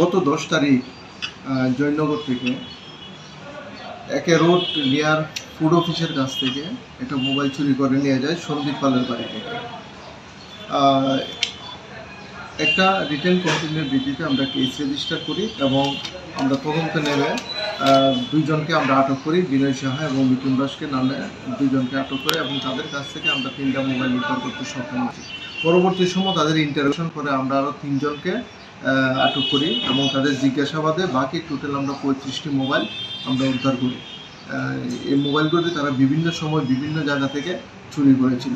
গত দশ তারিখ জয়নগর থেকে একে রোড নিয়ার ফুড অফিসের কাছ থেকে একটা মোবাইল চুরি করে নিয়ে যায় সন্দীপ পালের বাড়ি থেকে। একটা রিটেন কমপ্লেনের ভিত্তিতে আমরা কেস রেজিস্টার করি এবং আমরা তদন্তে নেমে দুইজনকে আমরা আটক করি, বিনয় সাহা এবং মিঠুন দাসকে নামে দুইজনকে আটক করে এবং তাদের কাছ থেকে আমরা তিনটা মোবাইল উদ্ধার করতে সক্ষম হয়েছি। পরবর্তী সময় তাদের ইন্টারভিউশন করে আমরা আরও তিনজনকে আটক করি এবং তাদের জিজ্ঞাসাবাদে বাকি টোটাল আমরা পঁয়ত্রিশটি মোবাইল আমরা উদ্ধার করি। এই মোবাইলগুলি তারা বিভিন্ন সময় বিভিন্ন জায়গা থেকে চুরি করেছিল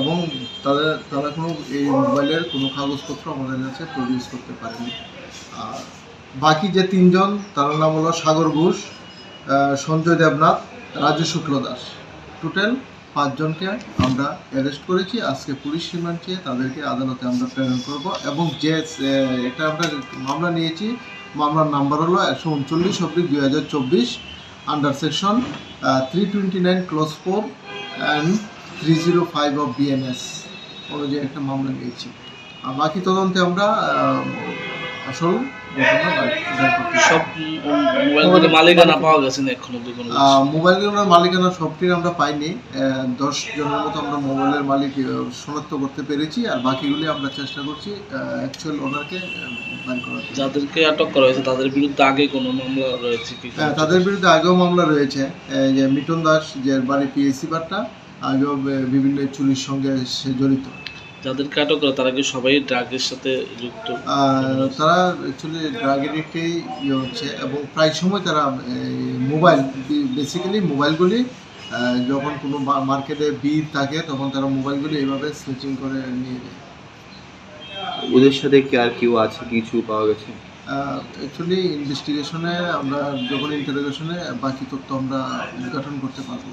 এবং তাদের, তারা কোনো এই মোবাইলের কোনো কাগজপত্র আমাদের কাছে প্রডিউস করতে পারেনি। আর বাকি যে তিনজন, তার নাম হলো সাগর ঘোষ সঞ্জয় দেবনাথ, রাজু শুক্ল দাস। টোটাল পাঁচজনকে আমরা অ্যারেস্ট করেছি। আজকে পুলিশ রিমান্ড চেয়ে তাদেরকে আদালতে আমরা প্রেরণ করব এবং যে এটা আমরা মামলা নিয়েছি, মামলার নাম্বার হলো একশো উনচল্লিশ অব্দি দুই হাজার চব্বিশ under section three twenty nine clause four and three zero five of BNS অনুযায়ী একটা মামলা নিয়েছি। আর বাকি তদন্তে আমরা আসল সব মোবাইলগুলোর মালিকানা পাওয়া গেছে না এখনও অব্দি কোনো কিছু? মালিকানা সবটির আমরা পাইনি দশ জনের মতো আমরা মোবাইলের মালিক শনাক্ত করতে পেরেছি আর বাকিগুলি আমরা চেষ্টা করছি অ্যাকচুয়াল ওনারকে। যাদেরকে আটক করা হয়েছে তাদের বিরুদ্ধে আগে কোনো মামলা রয়েছে কি হ্যাঁ, তাদের বিরুদ্ধে আগেও মামলা রয়েছে যে মিটন দাস যে বাড়ি পিএসসি বারটা আগেও বিভিন্ন চুরির সঙ্গে সে জড়িত যাদেরকে আটক করা তারা কি সবাই ড্রাগের সাথে যুক্ত? আর তারা অ্যাকচুয়ালি ড্রাগ এডিক্টেই ইয়ে হচ্ছে এবং প্রায় সময় তারা মোবাইল বেসিক্যালি মোবাইলগুলি যখন কোনো মার্কেটে ভিড় থাকে তখন তারা মোবাইলগুলি এইভাবে স্নিচিং করে নিয়ে যায়। ওদের সাথে কি আর কেউ আছে কিছু পাওয়া গেছে? অ্যাকচুয়ালি ইনভেস্টিগেশনে আমরা যখন ইন্টারোগেশনে বাকি তথ্য আমরা উদ্ঘাটন করতে পারব।